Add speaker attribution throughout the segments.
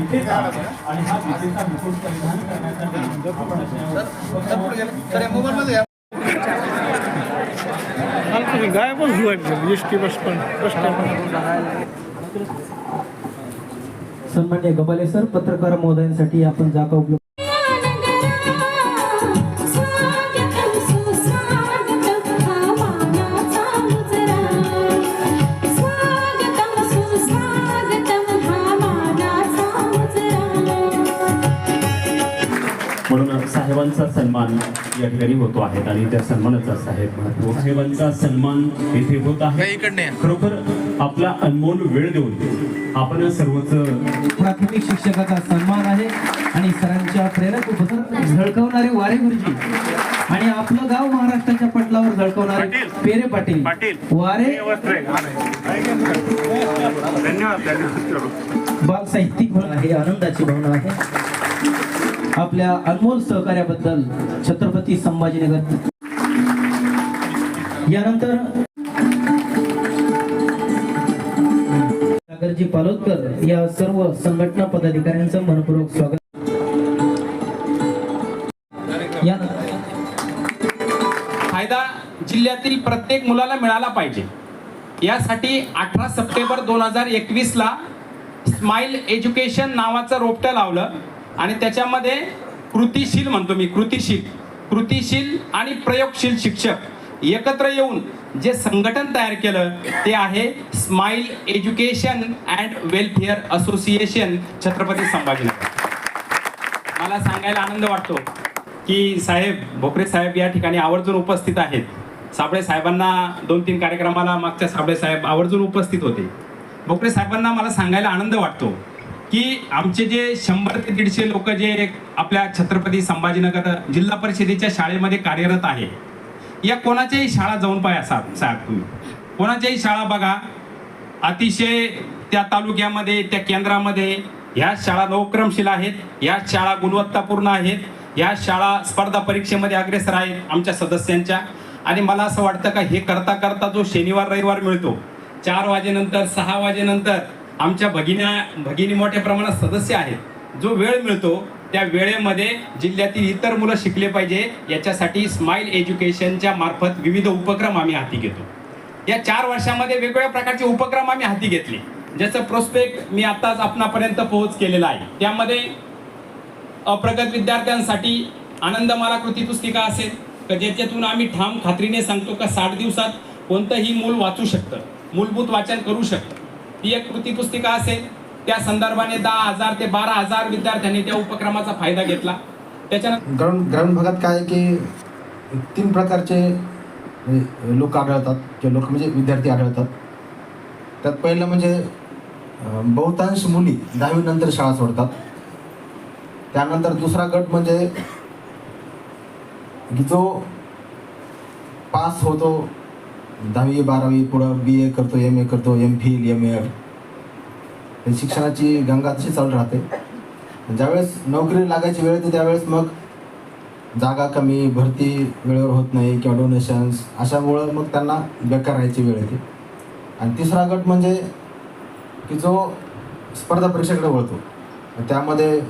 Speaker 1: विजेता आणि हा विजेता मुकुट परिधान करण्यासाठी आपण अशा
Speaker 2: तुम्ही गायबच एस टी बस पण बस
Speaker 3: सन्मान्य गबाले सर पत्रकार महोदयांसाठी आपण जागा उपलब्ध
Speaker 1: साहेबांचा सन्मान या ठिकाणी होतो आहे आणि त्या सन्मानाचा साहेब महत्त्व साहेबांचा सन्मान येथे होत आहे. खरोखर आपला अनमोल वेळ देऊन आपण सर्वच
Speaker 3: प्राथमिक शिक्षकाचा सन्मान आहे आणि सरांच्या प्रेरक उपसर झळकवणारे वारे गुरुजी. आणि आपलं गाव महाराष्ट्राच्या पटलावर झळकवणारे पेरे पाटील. वारे बाल साहित्यिक म्हणून आहे आनंदाची भावना आहे. आपल्या अनमोल सहकार्याबद्दल छत्रपती संभाजीनगर. यानंतर सागरजी पालोदकर या सर्व संघटना पदाधिकाऱ्यांचं मनपूर्वक स्वागत. या
Speaker 4: फायदा जिल्ह्यातील प्रत्येक मुलाला मिळाला पाहिजे. यासाठी अठरा सप्टेंबर दोन हजार एकवीसला स्माईल एज्युकेशन नावाचं रोपटं लावलं. आणि त्याच्यामध्ये कृतिशील म्हणतो मी कृतिशील. कृतिशील आणि प्रयोगशील शिक्षक एकत्र येऊन जे संघटन तयार केलं ते आहे smile education and welfare association Chhatrapati Sambhajinagar. मला सांगायला आनंद वाटतो की साहेब भोकरे साहेब या ठिकाणी आवर्जून उपस्थित आहेत. साबळे साहेबांना दोन तीन कार्यक्रमाला मागच्या साबळे साहेब आवर्जून उपस्थित होते. भोकरे साहेबांना मला सांगायला आनंद वाटतो. की आमचे जे शंभर ते दीडशे लोक जे आपल्या छत्रपती संभाजीनगर जिल्हा परिषदेच्या शाळेमध्ये कार्यरत आहे या कोणाच्याही शाळा जाऊन पाय साहेब साहेब तुम्ही. कोणाच्याही शाळा बघा अतिशय त्या तालुक्यामध्ये त्या केंद्रामध्ये ह्या शाळा नवक्रमशील आहेत ह्या शाळा गुणवत्तापूर्ण आहेत ह्या शाळा स्पर्धा परीक्षेमध्ये अग्रेसर आहेत आमच्या सदस्यांच्या. आणि मला असं वाटतं का हे करता करता जो शनिवार रविवार मिळतो चार वाजेनंतर सहा वाजेनंतर आमच्या भगिन्या भगिनी मोठ्या प्रमाणात सदस्य आहेत. जो वेळ मिळतो त्या वेळेमध्ये जिल्ह्यातील इतर मुलं शिकले पाहिजे. याच्यासाठी स्माईल एज्युकेशनच्या मार्फत विविध उपक्रम आम्ही हाती घेतो. या चार वर्षामध्ये वेगवेगळ्या प्रकारचे उपक्रम आम्ही हाती घेतले. ज्याचं प्रोस्पेक्ट मी आताच आपणापर्यंत पोहोच केलेला आहे. त्यामध्ये अप्रगत विद्यार्थ्यांसाठी आनंदमाला कृती पुस्तिका असेल का ज्याच्यातून आम्ही ठाम खात्रीने सांगतो का साठ दिवसात कोणतंही मूल वाचू शकतं. मूलभूत वाचन करू शकतं. ती एक कृती पुस्तिका असेल. त्या संदर्भाने दहा हजार ते बारा हजार विद्यार्थ्यांनी त्या उपक्रमाचा फायदा घेतला. त्याच्यानंतर
Speaker 5: ग्रामीण ग्रामीण भागात काय आहे की तीन प्रकारचे लोक आढळतात. किंवा लोक म्हणजे विद्यार्थी आढळतात. त्यात पहिलं म्हणजे बहुतांश मुली दहावीनंतर शाळा सोडतात. त्यानंतर दुसरा गट म्हणजे की जो पास होतो दहावी बारावी पुढं बी ए करतो एम ए करतो एम फिल एम एड शिक्षणाची गंगा तशी चालू राहते. ज्यावेळेस नोकरी लागायची वेळ येते त्यावेळेस मग जागा कमी भरती वेळेवर होत नाही किंवा डोनेशन्स अशामुळं मग त्यांना बेकार राहायची वेळ येते. आणि तिसरा गट म्हणजे की जो स्पर्धा परीक्षेकडे वळतो. त्यामध्ये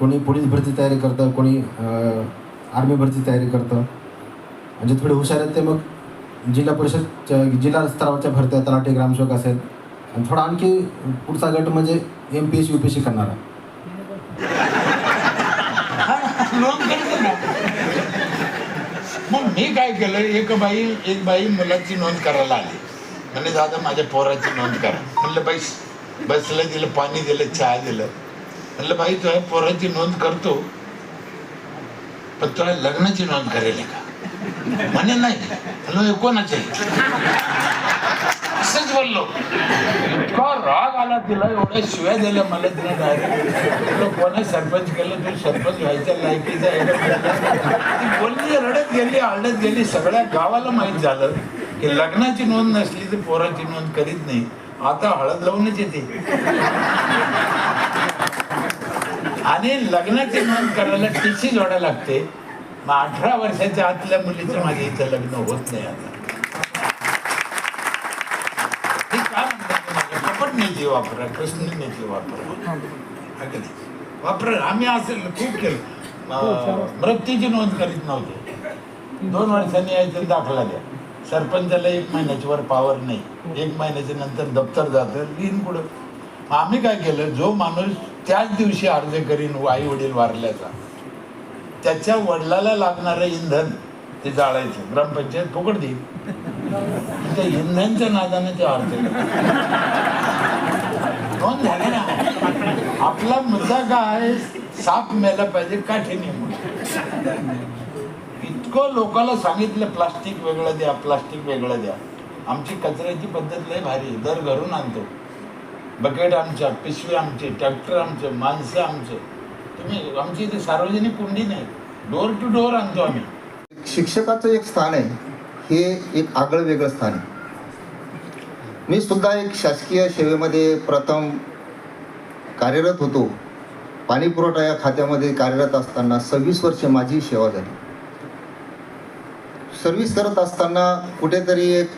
Speaker 5: कोणी पोलीस भरती तयारी करतं कोणी आर्मी भरती तयारी करतं. म्हणजे थोडे हुशार आहेत ते मग जिल्हा परिषद जिल्हा स्तरावरच्या भरत्या तलाठी ग्रामसेवक असेल. थोडा आणखी पुढचा गट म्हणजे M P S U P S C करणारा.
Speaker 6: मग मी काय केलं? एक बाई एक बाई मुलाची नोंद करायला आली. म्हणजे दादा माझ्या पोराची नोंद करा. म्हणलं बाई बसलं दिलं पाणी दिलं चहा दिलं. म्हणलं बाई तुझ्या पोराची नोंद करतो. पण तुला लग्नाची नोंद करेल का? म्हणे नाही. म्हणलं कोणाचं आहे? असंच बोललो. इतका राग आला तिला एवढ्या शिव्या दिल्या मला तिला डायरेक्ट कोणा सरपंच केलं तू सरपंच व्हायच्या लायकीचा ती बोलली रडत गेली आळडत गेली. सगळ्या गावाला माहीत झालं की लग्नाची नोंद नसली तर पोराची नोंद करीत नाही. आता हळद लावूनच येते. आणि लग्नाची नोंद करायला टीसी जोडा लागते. मग अठरा वर्षाच्या आतल्या मुलीचं माझ्या इथं लग्न होत नाही आता. हे म्हणतात माझ्या कपट नीती वापरा कृष्ण नीती वापरा. हा? वापर. आम्ही असेल खूप केलं. अं, मृत्यूची नोंद करीत नव्हतो. दोन वर्षांनी यायचं दाखला द्या. सरपंचाला एक महिन्याची वर पावर नाही. एक महिन्याच्या नंतर दप्तर जातं लिहिन मग आम्ही काय केलं? जो माणूस त्याच दिवशी अर्ज करीन आई वडील वारल्याचा. त्याच्या वडिलाला लागणारं इंधन ते जाळायचं. ग्रामपंचायत फुकट देईल. त्या इंधनच्या नादाने ते अर्थ नोंद ना. आपला मुद्दा काय आहे? साप मेला पाहिजे काठीने इतकं लोकांना सांगितलं प्लास्टिक वेगळं द्या प्लास्टिक वेगळं द्या. आमची कचऱ्याची पद्धत लय भारी आहे. दर घरून आणतो. बकेट आमच्या पिशवी आमचे ट्रॅक्टर आमचे माणसं आमचे. तुम्ही आमची इथे सार्वजनिक कुंडी नाही. डोर टू डोर आणतो आम्ही.
Speaker 7: शिक्षकाचं एक स्थान आहे. हे एक आगळं वेगळं स्थान आहे. मी सुद्धा एक शासकीय सेवेमध्ये प्रथम कार्यरत होतो. पाणी पुरवठा या खात्यामध्ये कार्यरत असताना सव्वीस वर्ष माझी सेवा झाली. सर्व्हिस करत असताना कुठेतरी एक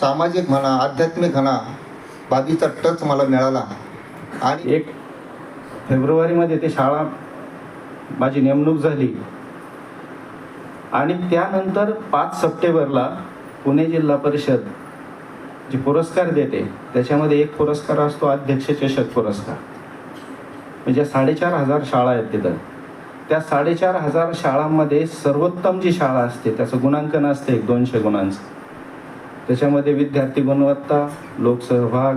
Speaker 7: सामाजिक म्हणा आध्यात्मिक म्हणा बाबीचा टच मला मिळाला. आणि
Speaker 8: एक फेब्रुवारीमध्ये ते शाळा माझी नेमणूक झाली. आणि त्यानंतर पाच सप्टेंबरला पुणे जिल्हा परिषद जे पुरस्कार देते त्याच्यामध्ये एक पुरस्कार असतो अध्यक्ष चषक पुरस्कार. म्हणजे साडेचार हजार शाळा आहेत तिथं. त्या साडेचार हजार शाळांमध्ये सर्वोत्तम जी शाळा असते त्याचं गुणांकन असते एक दोनशे गुणांचं. त्याच्यामध्ये विद्यार्थी गुणवत्ता लोकसहभाग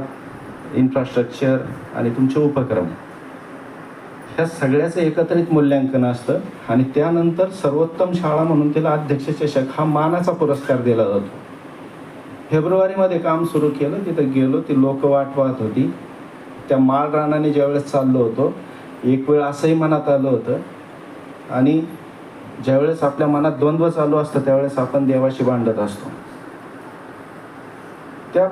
Speaker 8: इन्फ्रास्ट्रक्चर आणि तुमचे उपक्रम. ह्या सगळ्याचं एकत्रित मूल्यांकन असतं आणि त्यानंतर सर्वोत्तम शाळा म्हणून तिला अध्यक्ष चषक हा मानाचा पुरस्कार दिला जातो. फेब्रुवारीमध्ये काम सुरू केलं तिथं गेलो ती लोक वाट पाहत होती. त्या माळराणाने ज्यावेळेस चाललो होतो एक वेळ असंही मनात आलं होतं. आणि ज्यावेळेस आपल्या मनात द्वंद्व चालू असतं त्यावेळेस आपण देवाशी भांडत असतो. त्या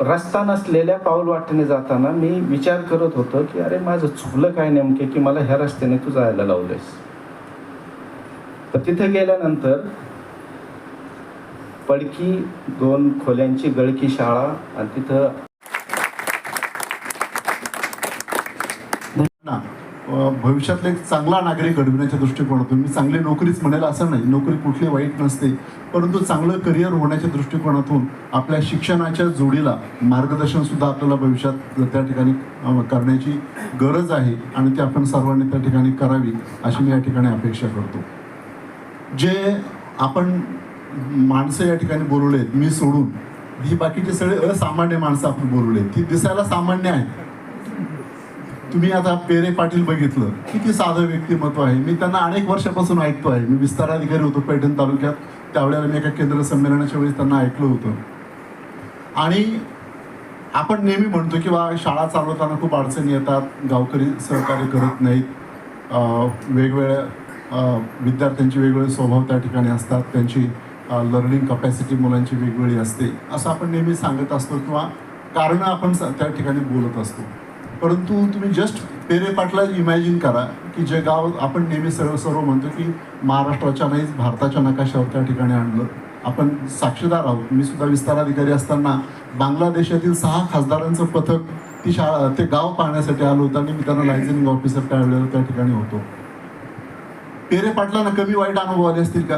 Speaker 8: रस्ता नसलेल्या पाऊल वाटेने जाताना मी विचार करत होतो की अरे माझं चुकलं काय नेमके की मला ह्या रस्त्याने तू जायला लावलंयस? तर तिथे गेल्यानंतर पडकी दोन खोल्यांची गळकी शाळा आणि तिथं
Speaker 9: ना अ, भविष्यातला एक चांगला नागरिक घडविण्याच्या दृष्टिकोनातून मी चांगली नोकरीच म्हणेल असं नाही नोकरी कुठली वाईट नसते परंतु चांगलं करिअर होण्याच्या दृष्टिकोनातून आपल्या शिक्षणाच्या जोडीला मार्गदर्शनसुद्धा आपल्याला भविष्यात त्या ठिकाणी करण्याची गरज आहे आणि ते आपण सर्वांनी त्या ठिकाणी करावी अशी मी या ठिकाणी अपेक्षा करतो. जे आपण माणसं या ठिकाणी बोलवलेत मी सोडून ही बाकीचे सगळे असामान्य माणसं आपण बोलवले ती दिसायला सामान्य आहेत. तुम्ही आता पेरे पाटील बघितलं. किती साधं व्यक्तिमत्व आहे. मी त्यांना अनेक वर्षापासून ऐकतो आहे. मी विस्तार अधिकारी होतो पैठण तालुक्यात. त्यावेळेला मी एका केंद्र संमेलनाच्या वेळेस त्यांना ऐकलं होतं. आणि आपण नेहमी म्हणतो की बा शाळा चालवताना खूप अडचणी येतात. गावकरी सहकार्य करत नाहीत. वेगवेगळ्या विद्यार्थ्यांचे वेगवेगळे स्वभाव त्या ठिकाणी असतात. त्यांची लर्निंग कपॅसिटी मुलांची वेगवेगळी असते. असं आपण नेहमी सांगत असतो किंवा कारणं आपण स- त्या ठिकाणी बोलत असतो. परंतु तुम्ही जस्ट पेरे पाटला इमॅजिन करा की जे गाव आपण नेहमी सर्व सर्व म्हणतो की महाराष्ट्राच्या नाही भारताच्या नकाशावर त्या ठिकाणी आणलं. आपण साक्षीदार आहोत. मी सुद्धा विस्तार अधिकारी असताना बांगलादेशातील सहा खासदारांचं पथक ती शाळा ते गाव पाहण्यासाठी आलो होतं आणि मी त्यांना लायझनिंग ऑफिसर त्यावेळेला त्या ठिकाणी होतो. पेरे पाटलांना कमी वाईट अनुभव आले असतील का?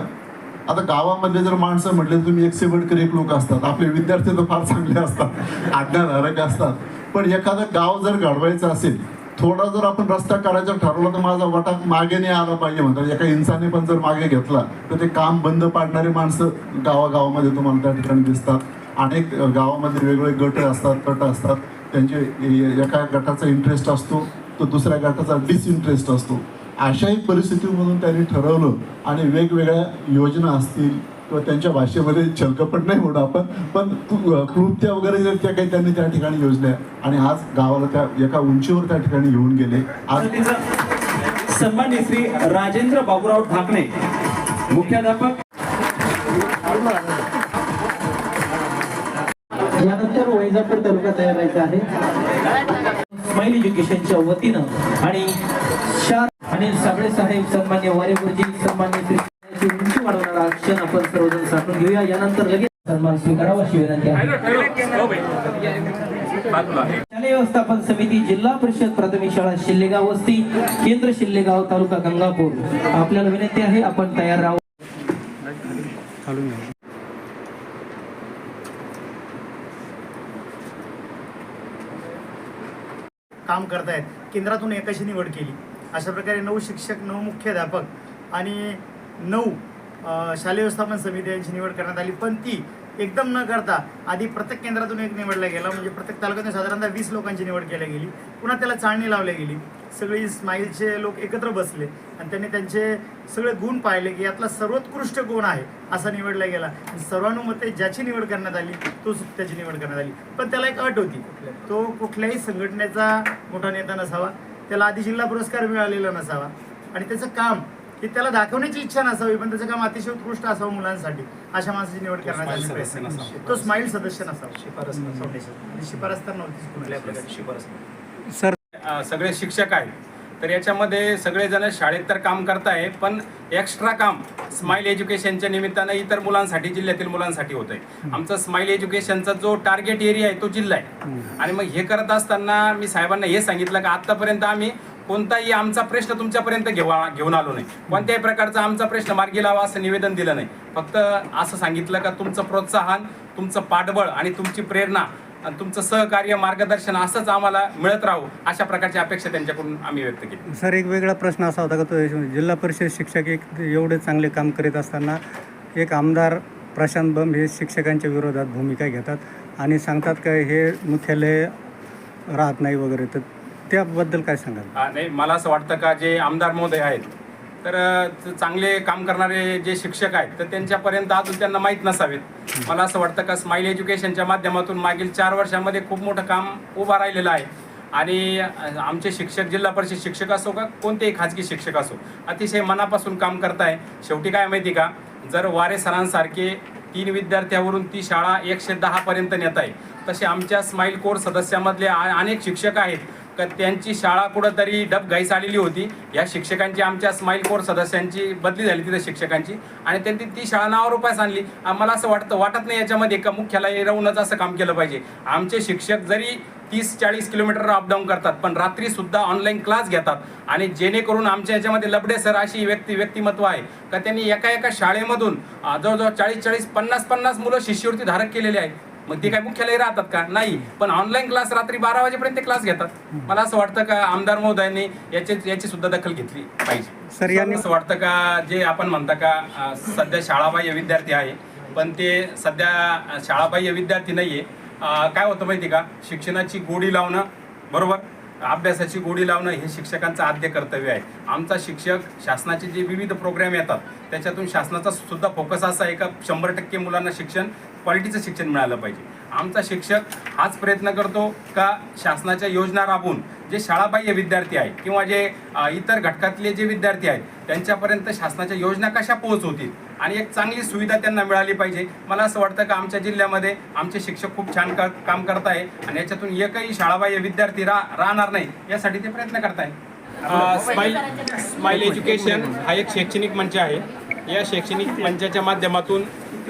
Speaker 9: आता गावामधले जर माणसं म्हटले तर तुम्ही एक बडकर एक लोक असतात. आपले विद्यार्थी तर फार चांगले असतात. आज्ञाधारक असतात. पण एखादं गाव जर घडवायचं असेल थोडा जर आपण रस्ता करायचा ठरवला तर माझा वाटा मागे नाही आला पाहिजे म्हणतात. एका इन्साने पण जर मागे घेतला तर ते काम बंद पाडणारे माणसं गावागावामध्ये तुम्हाला त्या ठिकाणी दिसतात. अनेक गावामध्ये वेगवेगळे गट असतात गट असतात. त्यांचे एका गटाचा इंटरेस्ट असतो तो दुसऱ्या गटाचा डिसइंटरेस्ट असतो. अशाही परिस्थितीमधून त्यांनी ठरवलं आणि वेगवेगळ्या योजना असतील किंवा त्यांच्या भाषेमध्ये छलकपट नाही होणं आपण पण कृत्य वगैरे जे त्या काही त्यांनी त्या ठिकाणी योजल्या आणि आज गावाला त्या एका उंचीवर त्या ठिकाणी घेऊन गेले. आज
Speaker 1: सन्मान्य श्री राजेंद्र बाबूराव ढाकणे मुख्याध्यापक.
Speaker 3: यानंतर वैजापूर तालुका तयार व्हायचा आहे. स्माईल एज्युकेशनच्या वतीनं आणि शार आणि सगळे साहेब सन्मान्य वारेगुरुजी सन्मान्य श्री क्षण आपण सर्वजण साठून घेऊया. यानंतर लगेच सन्मान स्वीकारावा अशी विनंती आहे. शालेय व्यवस्थापन समिती जिल्हा परिषद प्राथमिक शाळा शिल्लेगाव वस्ती केंद्र शिल्लेगाव तालुका गंगापूर. आपल्याला विनंती आहे आपण तयार राहू.
Speaker 10: काम करतायत. केंद्रातून एकाशी निवड केली. अशा प्रकारे नऊ शिक्षक नऊ मुख्याध्यापक आणि नऊ शालेय व्यवस्थापन समिती यांची निवड करण्यात आली. पण ती एकदम न करता आधी प्रत्येक केंद्रातून एक निवडला गेला. म्हणजे प्रत्येक तालुक्यातून साधारणतः वीस लोकांची निवड केली गेली. पुन्हा त्याला चाळणी लावली गेली. सगळी स्माईलचे लोक एकत्र बसले. आणि त्यांनी त्यांचे सगळे गुण पाहिले की यातला सर्वोत्कृष्ट गुण आहे असा निवडला गेला. सर्वानुमते ज्याची निवड करण्यात आली तोच त्याची निवड करण्यात आली. पण त्याला एक अट होती. तो कुठल्याही संघटनेचा मोठा नेता नसावा. त्याला आधी जिल्हा पुरस्कार मिळालेला नसावा. आणि त्याचं काम की त्याला दाखवण्याची इच्छा नसावी पण त्याचं काम अतिशय उत्कृष्ट असावं मुलांसाठी. अशा माणसाची निवड करण्यात आली
Speaker 4: सदस्य
Speaker 10: प्रयत्न. तो स्माईल सदस्य नसावा. शिफारस फाउंडेशन शिफारस तर नव्हतीच कुठल्या प्रकारची शिफारस.
Speaker 2: सर
Speaker 4: अ, सगळे शिक्षक आहेत. तर याच्यामध्ये सगळेजण शाळेत तर काम करताय पण एक्स्ट्रा काम स्माईल एज्युकेशनच्या निमित्तानं इतर मुलांसाठी जिल्ह्यातील मुलांसाठी होत आहे आमचा स्माईल एज्युकेशनचा जो टार्गेट एरिया आहे तो जिल्हा आहे. आणि मग हे करत असताना मी साहेबांना हे सांगितलं की आतापर्यंत आम्ही कोणताही आमचा प्रश्न तुमच्यापर्यंत घेवा घेऊन आलो नाही. कोणत्याही प्रकारचा आमचा प्रश्न मार्गी लावा असं निवेदन दिलं नाही. फक्त असं सांगितलं का तुमचं प्रोत्साहन तुमचं पाठबळ आणि तुमची प्रेरणा आणि तुमचं सहकार्य मार्गदर्शन असंच आम्हाला मिळत राहू अशा प्रकारची अपेक्षा त्यांच्याकडून आम्ही व्यक्त केली.
Speaker 2: सर एक वेगळा प्रश्न असा होता का तो जिल्हा परिषद शिक्षक एक एवढे चांगले काम करीत असताना एक आमदार प्रशांत बंब हे शिक्षकांच्या विरोधात भूमिका घेतात आणि सांगतात का हे मुख्यालय राहत नाही वगैरे. तर त्याबद्दल काय सांगाल?
Speaker 4: हा, नाही मला असं वाटतं का जे आमदार महोदय आहेत तर अ, चांगले काम करणारे जे शिक्षक आहेत तर त्यांच्यापर्यंत अजून त्यांना माहीत नसावेत. मला असं वाटतं का स्माईल एज्युकेशनच्या माध्यमातून मागील चार वर्षामध्ये खूप मोठं काम उभं राहिलेलं आहे. आणि अ, आमचे शिक्षक जिल्हा परिषद शिक्षक असो का कोणतेही खाजगी शिक्षक असो अतिशय मनापासून काम करताय. शेवटी काय माहिती का? जर वारे सरांसारखे तीन विद्यार्थ्यावरून ती शाळा एकशे दहापर्यंत नेत आहे तसे आमच्या स्माईल कोर सदस्यामधले आ- अनेक शिक्षक आहेत. का त्यांची शाळा कुठंतरी डबघाईस आलेली होती. या शिक्षकांची आमच्या स्माईल कोर सदस्यांची बदली झाली तिथे शिक्षकांची. आणि त्यांनी ती शाळा नावा रुपयास आणली. मला असं वाटतं वाटत नाही याच्यामध्ये का मुख्यालय राहूनच असं काम केलं पाहिजे. आमचे शिक्षक जरी तीस चाळीस किलोमीटर अपडाऊन करतात पण रात्री सुद्धा ऑनलाईन क्लास घेतात. आणि जेणेकरून आमच्या याच्यामध्ये लबडे सर अशी व्यक्ती व्यक्तिमत्व आहे. का त्यांनी एका एका शाळेमधून जवळजवळ चाळीस चाळीस पन्नास पन्नास मुलं शिष्यवृत्ती धारक केलेले आहेत मग ते काय मुख्यालय राहतात का? नाही. पण ऑनलाईन क्लास रात्री बारा वाजेपर्यंत क्लास घेतात. मला असं वाटतं का आमदार महोदयांनी याची याची सुद्धा दखल घेतली पाहिजे.
Speaker 2: सर, यांनी-
Speaker 4: असं वाटतं का जे आपण म्हणता का सध्या शाळाबाह्य विद्यार्थी आहे पण ते सध्या शाळाबाह्य विद्यार्थी नाहीये. काय होतं माहिती का? शिक्षणाची गोडी लावणं बरोबर? अभ्यासाची गोडी लावणं हे शिक्षकांचं आद्य कर्तव्य आहे. आमचा शिक्षक शासनाचे जे विविध प्रोग्राम येतात त्याच्यातून शासनाचा सुद्धा फोकस असा आहे का? शंभर टक्के मुलांना शिक्षण क्वालिटीचं शिक्षण मिळालं पाहिजे. आमचा शिक्षक हाच प्रयत्न करतो का शासनाच्या योजना राबवून जे शाळाबाह्य विद्यार्थी आहेत किंवा जे इतर घटकातले जे विद्यार्थी आहेत त्यांच्यापर्यंत शासनाच्या योजना कशा पोहोचवतील? आणि एक चांगली सुविधा त्यांना मिळाली पाहिजे. मला असं वाटतं का आमच्या जिल्ह्यामध्ये आमचे शिक्षक खूप छान का काम करत आहे आणि याच्यातून एकही शाळाबाह्य विद्यार्थी रा राहणार नाही यासाठी ते प्रयत्न करत आहे स्माईल स्माईल एज्युकेशन हा एक शैक्षणिक मंच आहे. या शैक्षणिक मंचाच्या माध्यमातून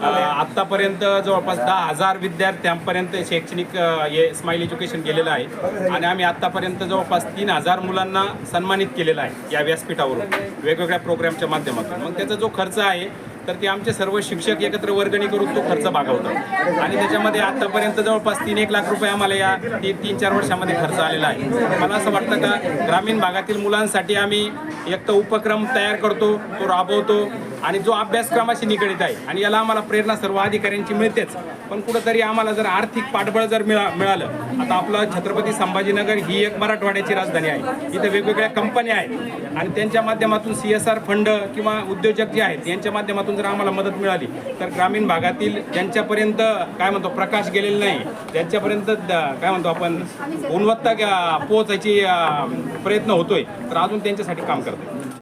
Speaker 4: आत्तापर्यंत जवळपास दहा हजार विद्यार्थ्यांपर्यंत शैक्षणिक हे स्माईल एज्युकेशन गेलेलं आहे. आणि आम्ही आत्तापर्यंत जवळपास तीन हजार मुलांना सन्मानित केलेला आहे या व्यासपीठावरून वेगवेगळ्या प्रोग्रामच्या माध्यमातून. मग त्याचा जो खर्च आहे तर ते आमचे सर्व शिक्षक एकत्र वर्गणी करून तो खर्च भागवतात आणि त्याच्यामध्ये आतापर्यंत जवळपास तीन एक लाख रुपये आम्हाला या तीन तीन चार वर्षामध्ये खर्च आलेला आहे. मला असं वाटतं का ग्रामीण भागातील मुलांसाठी आम्ही एक तर उपक्रम तयार करतो तो राबवतो आणि जो अभ्यासक्रमाशी निगडित आहे आणि याला आम्हाला प्रेरणा सर्व अधिकाऱ्यांची मिळतेच. पण कुठंतरी आम्हाला जर आर्थिक पाठबळ जर मिळा मिळालं आता आपलं छत्रपती संभाजीनगर ही एक मराठवाड्याची राजधानी आहे. इथं वेगवेगळ्या कंपन्या आहेत आणि त्यांच्या माध्यमातून सी एस आर फंड किंवा उद्योजक जे आहेत यांच्या माध्यमातून जर आम्हाला मदत मिळाली तर ग्रामीण भागातील ज्यांच्यापर्यंत काय म्हणतो प्रकाश गेलेला नाही त्यांच्यापर्यंत काय म्हणतो आपण गुणवत्ता पोहोचायची प्रयत्न होतोय तर अजून त्यांच्यासाठी काम करतोय.